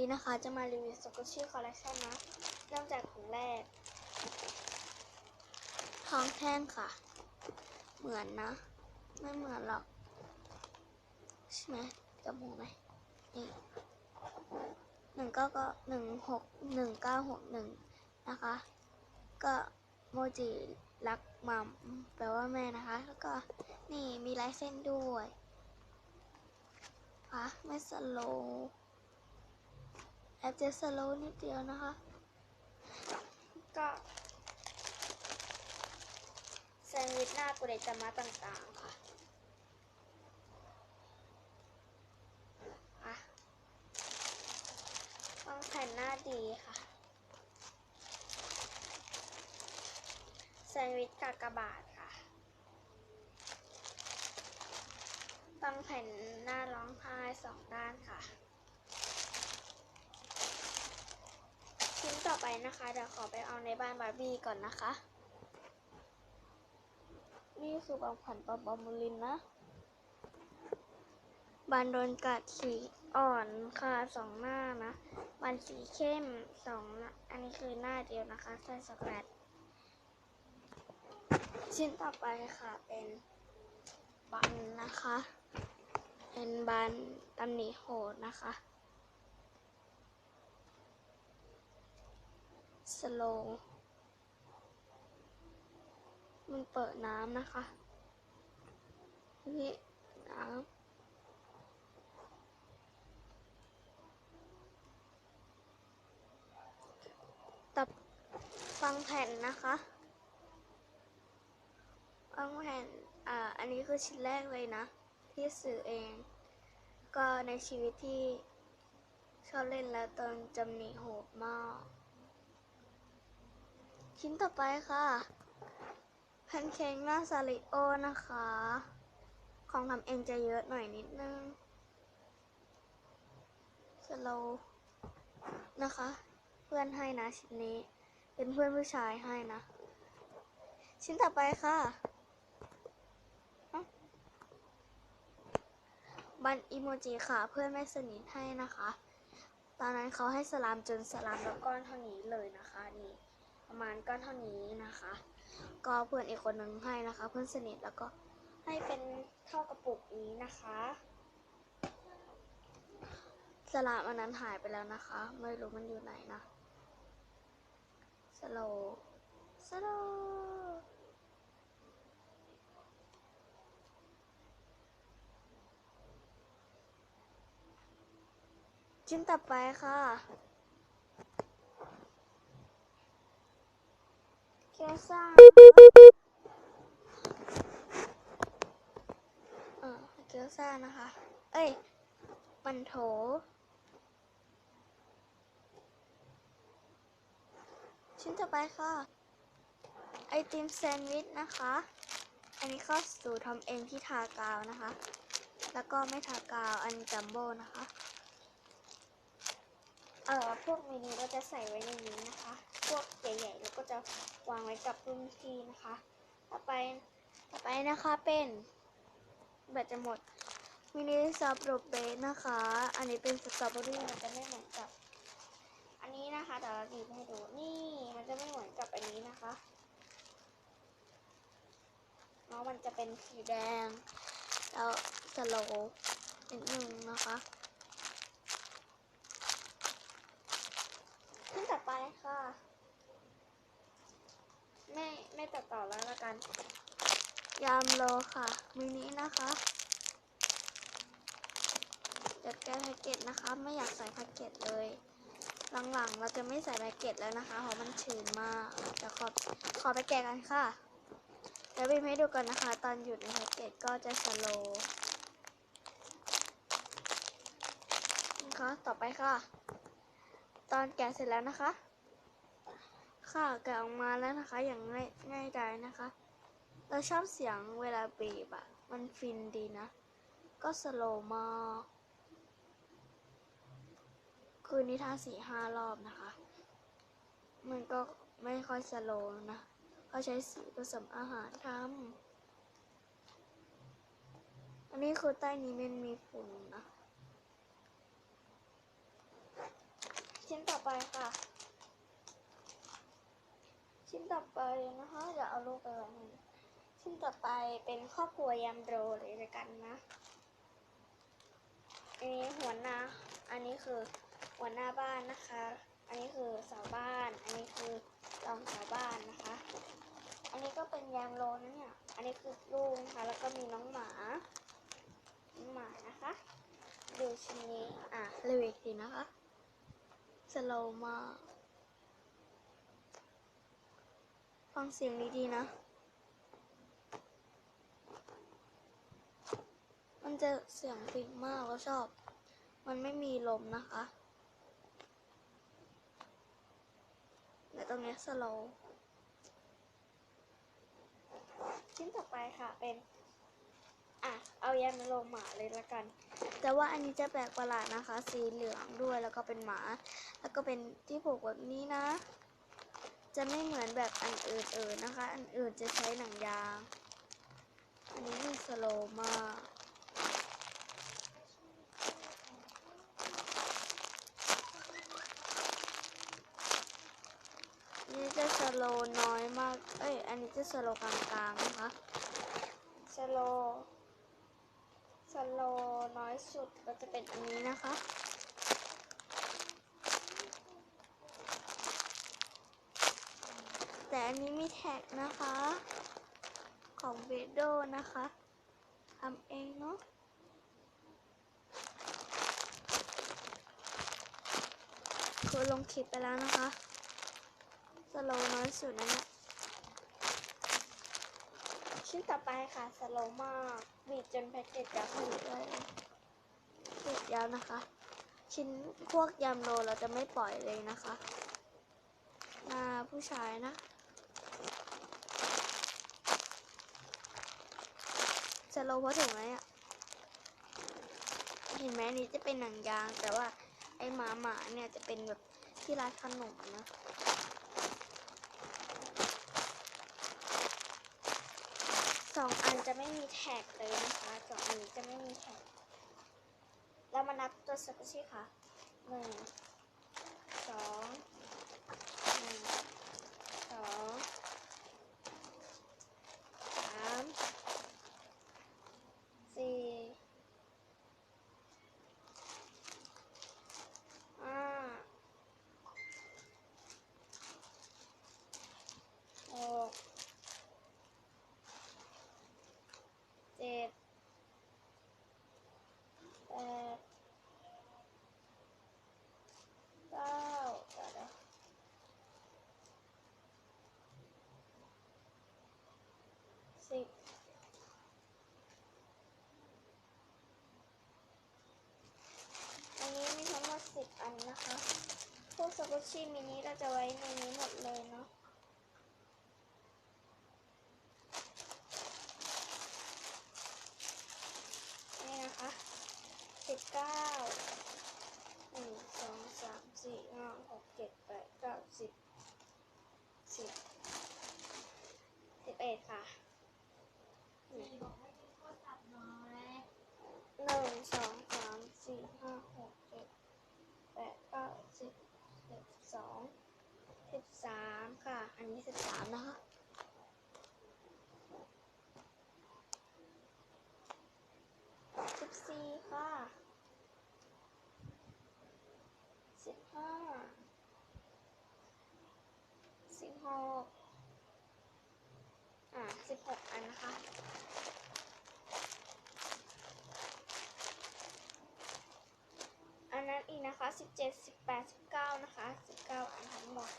นี้นะคะจะมารีวิวสกุชชี่คอลเลคชันนะ เริ่มจากถุงแรก ทองแท่งค่ะ เหมือนนะ ไม่เหมือนหรอก ใช่ไหมจะมองไหมนี่หนึ่งก็ก็หนึ่งหกหนึ่งเก้าหกหนึ่งนะคะ ก็โมจิรักมัมแปลว่าแม่นะคะ แล้วก็นี่มีลายเส้นด้วยค่ะไม่สโลว์ อบจะสโลนิดเดียวนะคะ ก็แซนด์วิชหน้ากุเดจามะต่างๆค่ะอะต้องแผ่นหน้าดีค่ะ แซนด์วิชกากบาทค่ะต้องแผ่นหน้าร้องไห้สองด้านค่ะ ชิ้น ต่อไปนะคะเดี๋ยวขอไปเอาในบ้านบาร์บี้ก่อนนะคะ นี่คือบางขวัญปอบอมูลินนะบานโดนกัดสีอ่อนค่ะสองหน้านะบานสีเข้มสองน้าอันนี้คือหน้าเดียวนะคะใส่สแครตชิ้นต่อไปค่ะเป็นบันนะคะ เป็นบันตำหนิโหดนะคะ สโลว์มันเปิดน้ำนะคะนี่น้ำตับฟังแผ่นนะคะฟังแผ่น อ่า อันนี้คือชิ้นแรกเลยนะ ที่สื่อเอง ก็ในชีวิตที่ชอบเล่นแล้วตอนจำหนีโหดมาก ชิ้นต่อไปค่ะแพนเค้กหน้าซาริโอนะคะ ของทำเองจะเยอะหน่อยนิดนึงสโลนะคะ เพื่อนให้นะชิ้นนี้ เป็นเพื่อนผู้ชายให้นะ ชิ้นต่อไปค่ะบันอีโมจิค่ะ เพื่อนไม่สนิทให้นะคะ ตอนนั้นเขาให้สลามจนสลามแล้วก้อนเท่านี้เลยนะคะนี่ ประมาณก้อนเท่านี้นะคะ ก็เพื่อนอีกคนนึงให้นะคะ เพื่อนสนิทแล้วก็ให้เป็นเท่ากระปุกนี้นะคะสลามอันนั้นหายไปแล้วนะคะ ไม่รู้มันอยู่ไหนนะสโลสโลชิ้นต่อไปค่ะ เกี๊ยวซ่าเออเกียวซ่านะคะ เอ้ยมันโถ ชิ้นต่อไปค่ะ ไอติมแซนด์วิชนะคะ อันนี้ก็สูตรทำเองที่ทากาวนะคะ แล้วก็ไม่ทากาวอันจัมโบ้นะคะ เอ่อพวกมินิก็จะใส่ไว้ในนี้นะคะ พวกใหญ่ๆแล้วก็จะวางไว้กับรุ่นพี่นะคะ ต่อไปต่อไปนะคะเป็นแบตจะหมดมินิซับโรเบสนะคะ อันนี้เป็นสตรอเบอรี่มันจะไม่เหมือนกับ อันนี้นะคะเดี๋ยวเราดีให้ดูนี่มันจะไม่เหมือนกับอันนี้นะคะเนาะมันจะเป็นสีแดง แล้วสโลว์นิดนึงนะคะขึ้นต่อไปค่ะ ไม่ไม่ตัดต่อแล้วละกัน ยามโลค่ะมินินะคะเดี๋ยวแก้แพ็กเกจนะคะ ไม่อยากใส่แพ็กเกจเลย หลังๆเราจะไม่ใส่แพ็กเกจแล้วนะคะเพราะมันชื้นมากเดี๋ยวขอขอไปแกะกันค่ะเดี๋ยวบีมให้ดูก่อนนะคะ ตอนอยู่ในแพ็กเกจก็จะสโลนะคะต่อไปค่ะ ตอนแกะเสร็จแล้วนะคะ ค่ะแกะออกมาแล้วนะคะ อย่างง่ายง่ายดายนะคะ เราชอบเสียงเวลาบีบอะมันฟินดีนะ ก็สโลว์มากคืนนี้ท่าสี่ห้ารอบนะคะ มันก็ไม่ค่อยสโลว์นะเขาใช้สีผสมอาหารทำอันนี้คือใต้นี้มันมีฝุ่นนะ ชิ้นต่อไปค่ะ ชิ้นต่อไปนะคะเดี๋ยวเอาลูกไปไว้นี่ชิ้นต่อไปเป็นครอบครัวยามโรเลยละกันนะ อันนี้หัวหน้า อันนี้คือหัวหน้าบ้านนะคะ อันนี้คือเสาบ้าน อันนี้คือรองเสาบ้านนะคะ อันนี้ก็เป็นยามโรนะเนี่ย อันนี้คือลูกนะคะ แล้วก็มีน้องหมา น้องหมานะคะ ดูชิ้นนี้ อะเร็วอีกทีนะคะสโลมาก ฟังเสียงดีๆนะ มันจะเสียงปิ่งมากแล้วชอบ มันไม่มีลมนะคะแต่ตรงนี้สโลว์ชิ้นต่อไปค่ะเป็น อะ เอายามาลงหมาเลยละกัน แต่ว่าอันนี้จะแปลกประหลาดนะคะ สีเหลืองด้วยแล้วก็เป็นหมา แล้วก็เป็นที่ผูกแบบนี้นะ จะไม่เหมือนแบบอันอื่นๆนะคะ อันอื่นจะใช้หนังยาง อันนี้คือสโลมากนี่จะสโลน้อยมาก เอ้ย อันนี้จะสโลกลางๆนะคะ สโลสโลน้อยสุดก็จะเป็นอันนี้นะคะ แต่ อันนี้มีแท็กนะคะ ของเบโดนะคะทำเองเนาะคือลงคลิปไปแล้วนะคะ สโลว์น้อยสุดนะเนี่ยชิ้นต่อไปค่ะ สโลว์มากบีบจนแพ็กเกจยาวผลิตเลยบีบยาวนะคะ ชิ้นพวกยำโลเราจะไม่ปล่อยเลยนะคะ หน้าผู้ชายนะ สโลเพราะถึงไหมอะ เห็นไหมนี้จะเป็นหนังยาง แต่ว่าไอหมาหมาเนี่ยจะเป็นแบบที่ร้านขนมนะสองอันจะไม่มีแท็กเลยนะคะสองอันนี้จะไม่มีแท็กเรามานับตัวสกุชี่ค่ะหนึ่งสองหนึ่งสองสามสี่ห้าหก เจ็ดแปดเก้าเดี๋ยวนะสิบอันนี้มีทั้งหมดสิบ อันนะคะ พวกสกุชชี่มินิเราจะไว้ในนี้หมดเลยเนาะนี่นะคะสิบเก้าหนึ่งสองสามสี่ห้าหกเจ็ดแปดเก้าสิบสิบสิบเอ็ดค่ะหนึ่งสองสามสี่ห้าหกเจ็ดแปดเก้าสิบสิบสอง สามค่ะ อันนี้สิบสามนะคะสิบสี่ค่ะสิบห้าสิบหกอ่าสิบหกอันนะคะอันนั้นอีกนะคะสิบเจ็ดสิบแปดสิบเก้านะคะสิบเก้าอันทั้งหมด